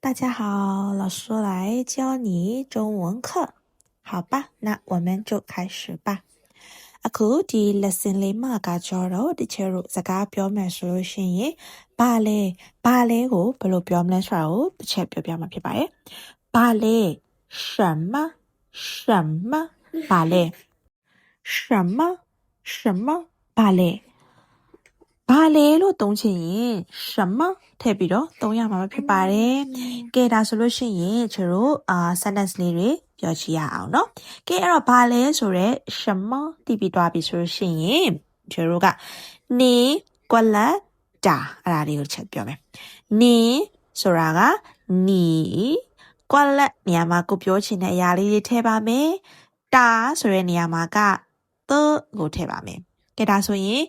大家好，老师来教你中文课，好吧？那我们就开始吧。အခုဒီ lesson လေးမှာကကြောတော့တချို့တို့စကားပြောမယ်ဆိုလို့ရှိရင်ဘာလဲဘာလဲကိုဘယ်လိုပြောမလဲဆိုတာကိုတစ်ချက်ပြောပြမှာဖြစ်ပါတယ်။ဘာလဲ什么什么ဘာလဲ什么什么ဘာလဲ ဘာလဲလို့သုံးချင်ရင်ရှမထည့်ပြီးတော့သုံးရမှာဖြစ်ပါတယ်။ကဲဒါဆိုလို့ရှိရင်ကျတို့အာ sentence လေးတွေပြောကြည့်ရအောင်เนาะ။ကဲအဲ့တော့ဘာလဲဆိုတော့ရှမတည်ပြီးသွားပြီဆိုလို့ရှိရင်ကျတို့ကနေကွလတ်တာအဲ့ဒါလေးကိုချက်ပြောမယ်။နေဆိုတာကနေကွက်လက်နေရာမှာကိုပြောချင်တဲ့အရာလေးတွေထည့်ပါမယ်။တာဆိုတဲ့နေရာမှာကသကိုထည့်ပါမယ်။ကဲဒါဆိုရင်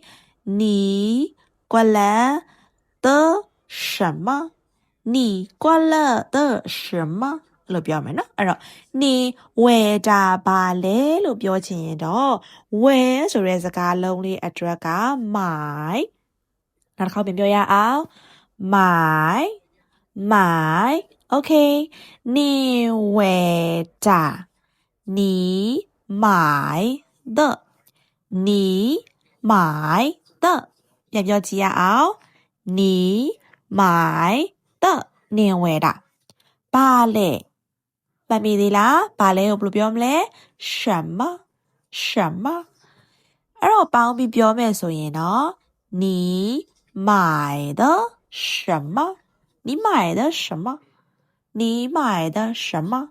你关了的什么？你关了的什么？လို့ပြောမယ်နော်အဲ့တော့နေဝယ်တာပါလေလို့ပြောချင်ရင်တော့ဝယ်ဆိုတဲ့စကားလုံးလေးအတွက်က my နောက်တစ်ခေါက်ပြန်ပြောရအောင် my my okay နေဝယ်တာ你买的你买 的要不要记啊？你买的哪位的？芭蕾，芭比的啦。芭蕾又不标么嘞？什么什么？而我帮你表妹所一下哦。你买的什么？你买的什么？你买的什么？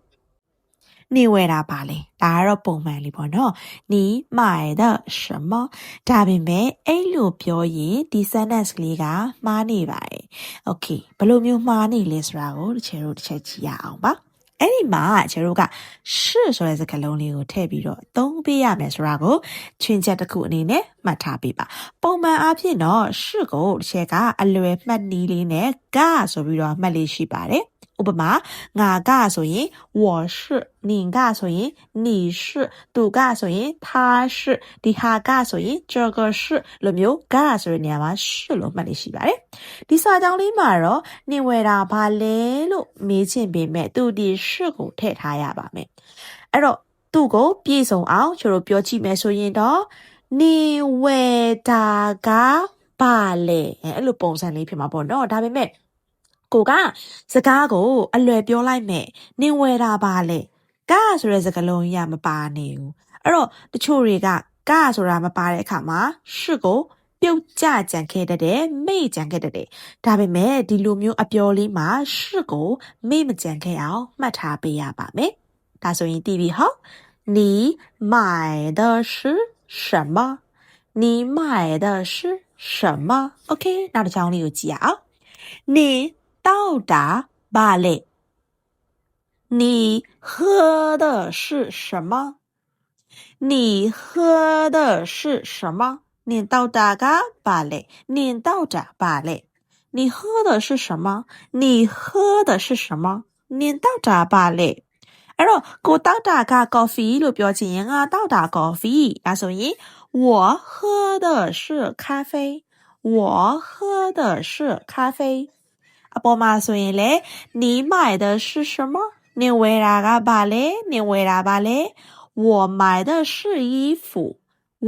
နေဝယ်တာပါလေဒါကတော့ပုံမှန်လေးပေါ့နော်နီမာရတဲ့ရှမဒါပေမဲ့အဲ့လိုပြောရင်ဒီ sentence လေးကမှားနေပါတယ်โอเคဘယ်လိုမျိုးမှားနေလဲဆိုတာကိုတစ်ချက်တို့တစ်ချက်ကြည့်ရအောင်ပါအဲ့ဒီမှာကျွန်တော်ကရှိဆိုတဲ့စကားလုံးလေးကိုထည့်ပြီးတော့သုံးပေးရမယ်ဆိုတာကိုချွင်းချက်တစ်ခုအနေနဲ့မှတ်ထားပေးပါပုံမှန်အားဖြင့်တော့ရှိကိုတစ်ချက်ကအလွယ်မှတ်နည်းလေးနဲ့ကဆိုပြီးတော့မှတ်လေးရှိပါတယ် ဥပမာငါကဆိုရင်我是你ကဆိုရင်你是သူကဆိုရင်他是ဒီဟာကဆိုရင်这个是လိုမျိုးကဆိုတဲ့နေရာမှာ是လို့မှတ်လို့ရှိပါတယ်ဒီစာကြောင်းလေးမှာတော့နေဝယ်တာဘာလဲလို့မေးချင်ပေမဲ့သူဒီ是ကိုထည့်ထားရပါမယ်အဲ့တော့သူ့ကိုပြည့်စုံအောင်ကျွန်တော်ပြောကြည့်မယ်ဆိုရင်တော့နေဝယ်တာကဘာလဲအဲ့လိုပုံစံလေးဖြစ်မှာပေါ့နော်ဒါပေမဲ့ ကိုကစကားကိုအလွယ်ပြောလိုက်မယ်နင်ဝယ်တာပါလေကဆိုတဲ့စကားလုံးကြီးကမပါနေဘူးအဲ့တော့တချို့တွေကကဆိုတာမပါတဲ့အခါမှာရှစ်ကိုပြုတ်ကြကြံခဲ့တတ်တယ်မိတ်ကြံခဲ့တတ်တယ်ဒါပေမဲ့ဒီလိုမျိုးအပြောလေးမှာရှစ်ကိုမိတ်မကြံခဲ့အောင်မှတ်ထားပေးရပါမယ်ဒါဆိုရင်တည်ပြီဟော你买的是什么你买的是什么 OK နောက်တစ်ချောင်းလေးကိုကြည့်ရအောင်你 到达吧嘞？你喝的是什么？你喝的是什么？念到达嘎吧嘞？念到达吧嘞？你喝的是什么？你喝的是什么？念到达吧嘞？အဲ့တော့ကိုတောက်တာက coffee လို့ပြောချင်ရင်ငါတောက်တာ coffee ဒါဆိုရင်我喝的是咖啡我喝的是咖啡 အပေါ်မှာဆိုရင်လေ你买的是什么你ဝယ်တာကဘာလဲ你ဝယ်တာဘာလဲ我买的是衣服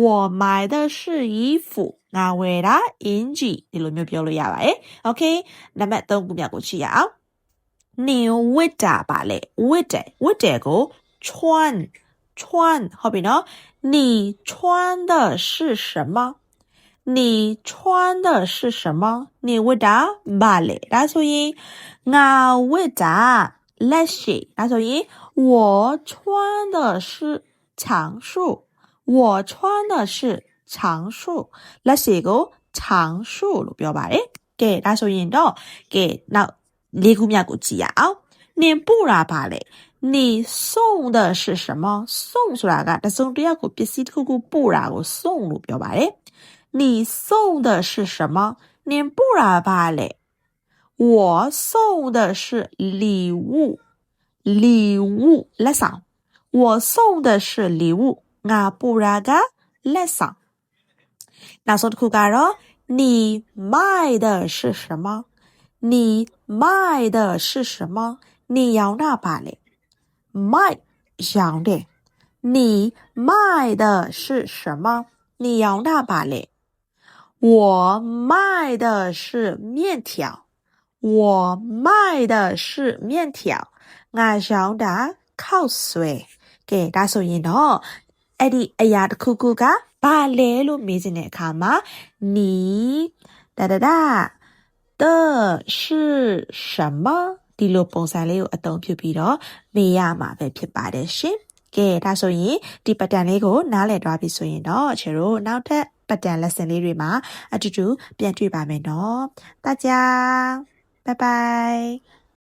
我买的是衣服ငါဝယ်တာအင်ဂျီဒီလိုမျိုးပြောလို့ရပါတယ် okay နံပါတ်3ခုမြောက်ကိုကြည့်ရအောင်你ဝတ်တာပါလေဝတ်တယ်ဝတ်တယ်ကို穿穿ဟုတ်ပြီနော်你穿的是什么 你穿的是什么？你为啥把嘞？那所以，我为啥来洗？那所以，我穿的是长袖。我穿的是长袖。那是个长袖，路标吧？诶，给那所以到给那你姑娘估计呀啊，你不拉把嘞？你送的是什么？送出来的，但送这个必须透过不拉我送路标吧？诶。你送的是什么？你不然罢了。我送的是礼物，礼物来上。我送的是礼物，我不然个来上。那说的酷嘎咯，你卖的是什么？你卖的是什么？你要那把嘞？卖养的，你卖的是什么？你要那把嘞？我卖的是面条。我卖的是面条。ငါရောင်းတာခောက်ဆွဲ။ကဲဒါဆိုရင်တော့အဲ့ဒီအရာတစ်ခုခုကဘာလဲလို့မေးခြင်းတဲ့အခါမှာနီဒါဒါဒါ的是什么ဒီလိုပုံစံလေးကိုအသုံးပြုပြီးတော့မေးရမှာပဲဖြစ်ပါတယ်ရှင်။ကဲဒါဆိုရင်ဒီ pattern လေးကိုနားလည်သွားပြီဆိုရင်တော့ချေတို့နောက်ထပ် ပတ်တန်လက်စင်လေးတွေမှာအတူတူပြန်တွေ့ပါမယ်နော်။တကြ။ဘိုင်ဘိုင်